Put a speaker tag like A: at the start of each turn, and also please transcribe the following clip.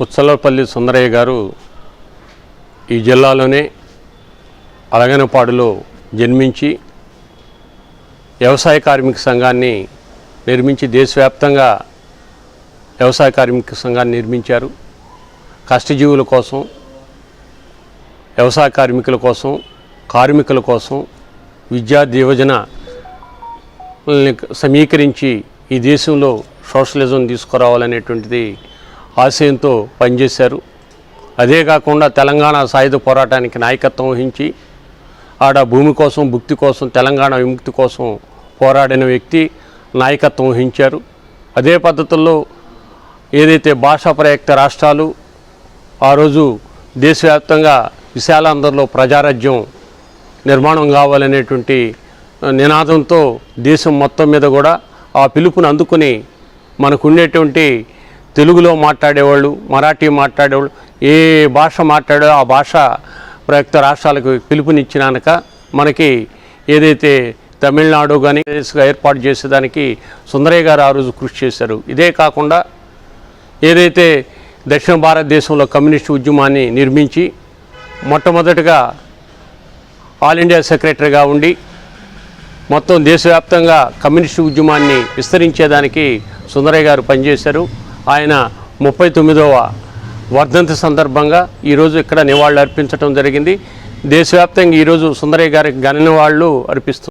A: పుచ్చలపల్లి సుందరయ్య గారు ఈ జిల్లాలోనే అలగనపాడులో జన్మించి వ్యవసాయ కార్మిక సంఘాన్ని నిర్మించి దేశవ్యాప్తంగా వ్యవసాయ కార్మిక సంఘాన్ని నిర్మించారు. కష్టజీవుల కోసం వ్యవసాయ కార్మికుల కోసం కార్మికుల కోసం విద్యా దివజన సమీకరించి ఈ దేశంలో సోషలిజం తీసుకురావాలనేటువంటిది ఆశయంతో పనిచేశారు. అదే కాకుండా తెలంగాణ సాయుధ పోరాటానికి నాయకత్వం వహించి ఆడ భూమి కోసం భుక్తి కోసం తెలంగాణ విముక్తి కోసం పోరాడిన వ్యక్తి నాయకత్వం వహించారు. అదే పద్ధతుల్లో ఏదైతే భాషా ప్రయుక్త రాష్ట్రాలు ఆ రోజు దేశవ్యాప్తంగా విశాలాంధ్రలో ప్రజారాజ్యం నిర్మాణం కావాలనేటువంటి నినాదంతో దేశం మొత్తం మీద కూడా ఆ పిలుపును అందుకుని మనకు ఉండేటువంటి తెలుగులో మాట్లాడేవాళ్ళు మరాఠీ మాట్లాడేవాళ్ళు ఏ భాష మాట్లాడో ఆ భాష ప్రయుక్త రాష్ట్రాలకు పిలుపునిచ్చినాక మనకి ఏదైతే తమిళనాడు కానీ ఏర్పాటు చేసేదానికి సుందరయ్య గారు ఆ రోజు కృషి చేశారు. ఇదే కాకుండా ఏదైతే దక్షిణ భారతదేశంలో కమ్యూనిస్టు ఉద్యమాన్ని నిర్మించి మొట్టమొదటిగా ఆల్ ఇండియా సెక్రటరీగా ఉండి మొత్తం దేశవ్యాప్తంగా కమ్యూనిస్టు ఉద్యమాన్ని విస్తరించేదానికి సుందరయ్య గారు పనిచేశారు. ఆయన ముప్పై తొమ్మిదవ వర్ధంతి సందర్భంగా ఈరోజు ఇక్కడ నివాళులు అర్పించడం జరిగింది. దేశవ్యాప్తంగా ఈరోజు సుందరయ్య గారికి ఘన నివాళులు అర్పిస్తూ